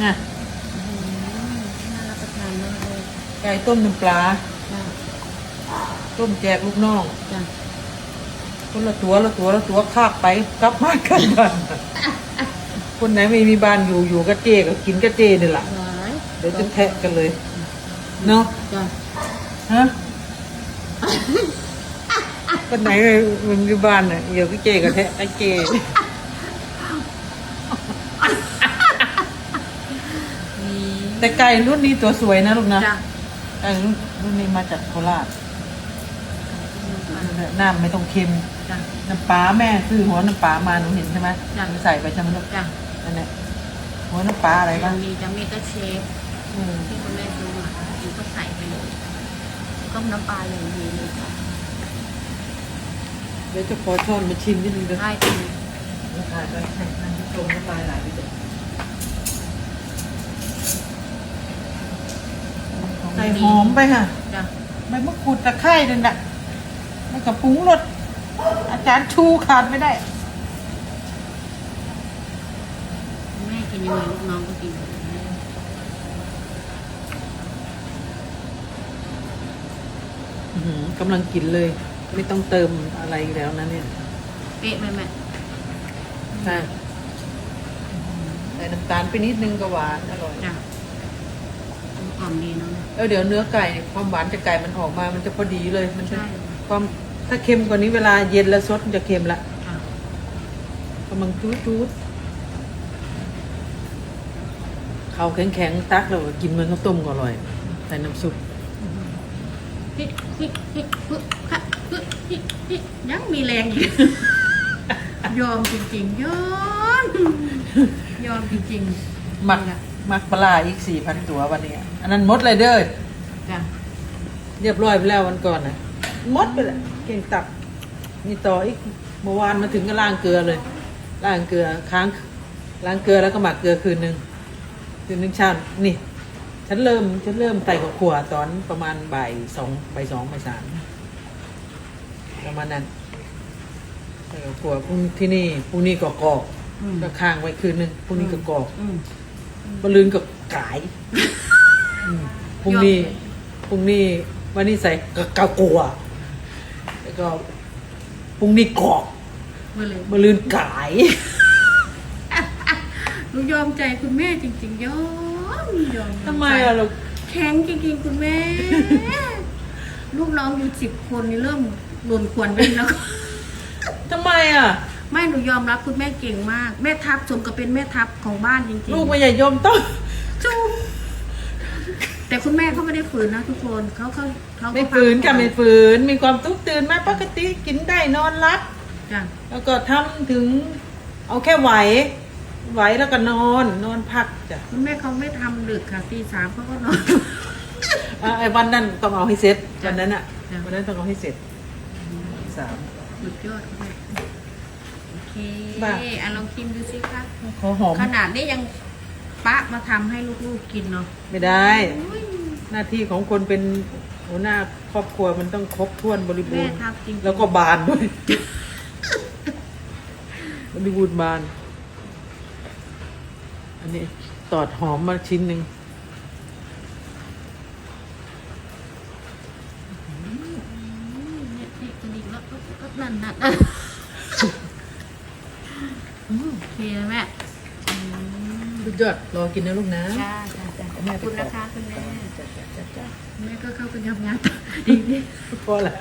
น่ะน่ารับประทานมากเลยไก่ต้มน้ำปลา จ้ะต้มแจกลูกน้อง จ้ะคนละตัวละตัวละตัวคากไปกลับมากันบ้านคนไหนไม่มีบ้านอยู่อยู่กับเจก็กินกับเจนี่แหละหวายเดี๋ยวจะแทะกันเลยเนาะจ้ะฮะคนไหนไม่มีบ้านน่ะอยู่กับเจก็แทะกับเจ นี่ แต่ไก่รุ่นนี้ตัวสวยนะลูกนะจ้ะไก่รุ่นรุ่นนี้มาจากโคราชน้ำไม่ต้องเค็มจ้ะ น้ำปลาแม่ซื้อหัวน้ำปลามาหนูเห็นใช่ไหมจ้ะ หนูใส่ไปใช่ไหมลูกจ้ะนั่นแหละหัวน้ำปลาอะไรยับ้างงมีจะมีก็เชฟอืมที่คุณแม่ซื้อมาอยู่ก็ใส่ไปเลยต้มน้ำปลาอย่างดีเลยค่ะเดี๋ยวจะขอช้อนมาชิมนิดนึงเด้อได้จริงราคาไปใช่นั่นตรงน้ำลายไหลไปเด้อใส่หอมไปค่ะจ้ะใบมะกรูดตะไคร้นั่นแหละแล้วก็ปรุงรสอาจารย์ชูขาดไม่ได้ แม่กินยังไงลูกน้องก็กินอื้อหือกำลังกินเลย ไม่ต้องเติมอะไรอีกแล้วนะเนี่ยเป๊ะไหมแม่ใช่ใส่น้ำตาลไปนิดนึงก็หวานอร่อย จ้ะกล่อมดีเนาะ แล้วเดี๋ยวเนื้อไก่เนี่ยความหวานจากไก่มันออกมา มันจะพอดีเลย มันจะใช่ความถ้าเค็มกว่านี้เวลาเย็นแล้วซดมันจะเค็มละจ้ะกำลังจูดจูดเขาแข็งแข็งๆตักแล้วก็กินเหมันข้าวต้มก็อร่อยใส่น้ำซุปฮิฮิฮิฮึฮะฮึฮิฮิยังมีแรงอยู่ยอมจริงๆ ยอม ยอมจริงๆ หมักห มักปลาร้าอีกสี่พันตัววันนี้ อันนั้นหมดเลยเด้อจ้ะเรียบร้อยไปแล้ววันก่อนนะหมดไปแล้วเก่งตับมีต่ออีกเมื่อวานมาถึงก็ล้างเกลือเลยล้างเกลือค้างล้างเกลือแล้วก็หมักเกลือคืนหนึ่งคืนหนึ่งเช้านี่ ฉันเริ่มฉันเริ่มใส่กับขวตอนประมาณบ่ายสองบ่ายสองบ่ายสามประมาณนั้นใส่กับขวพรุ่งที่นี่พรุ่งนี้ก็กรอกอืมก็ค้างไว้คืนหนึ่งพรุ่งนี้ก็กรอกอื มบลืนกับกายอืมพรุ่งนี้ยอดเลยพรุ่งนี้วันนี้ใส่กะกะกัวแล้วก็พรุ่งนี้กรอกเมื่อเลยบลืนกาย หนูยอมใจคุณแม่จริง ๆ ยอมยอมทำไมอะลูกแข็งจริงๆคุณแม่ ลูกน้องอยู่สิบคนนี่เริ่มหล่นควรไปแล้ว ทำไมอะ ไม่หนูยอมรับคุณแม่เก่งมาก แม่ทัพสมกับเป็นแม่ทัพของบ้านจริงๆลูกไม่ใหญ่ยมต้องจูบแต่คุณแม่เขาไม่ได้ฝืนนะทุกคนเขาเขาเขาก็ไม่ฝืนค่ะไม่ฝืน มีความทุกข์ตื่นมาปกติกินได้นอนรับ จ้ะแล้วก็ทำถึงเอาแค่ไหว ไหวแล้วก็นอนนอนพักจ้ะคุณแม่เขาไม่ทำดึกค่ะตีสามเขาก็นอน อะไอ้วันนั้นต้องเอาให้เสร็จจ้ะวันนั้นอะจ้ะ วันนั้นต้องเอาให้เสร็จสาม สุดยอดคุณแม่โอ เคบ้า อะลองชิมดูสิคะขอหอม ขนาดนี้ยังปะมาทำให้ลูกๆกินเนาะไม่ได้ อุ้ยหน้าที่ของคนเป็นหัวหน้าครอบครัวมันต้องครบถ้วนบริบูแม่รณ์ ทับจริงๆ แล้วก็บานด้วย บริบูรณ์บาน อันนี้ตอดหอมมาชิ้นหนึ่งเนี่ยนี่กระดิ่งแล้วก็นั่นนั่นอื มโอเคแล้วแม่อืมสุดยอดรอกินนะลูกนะจ้าจ้าจ้าขแม่อบไปคุณก่อนะคะคุณแม่จ้าจ้าจ้าจ้าแม่ก็เข้าไปทำงานต่อดีดี พอละ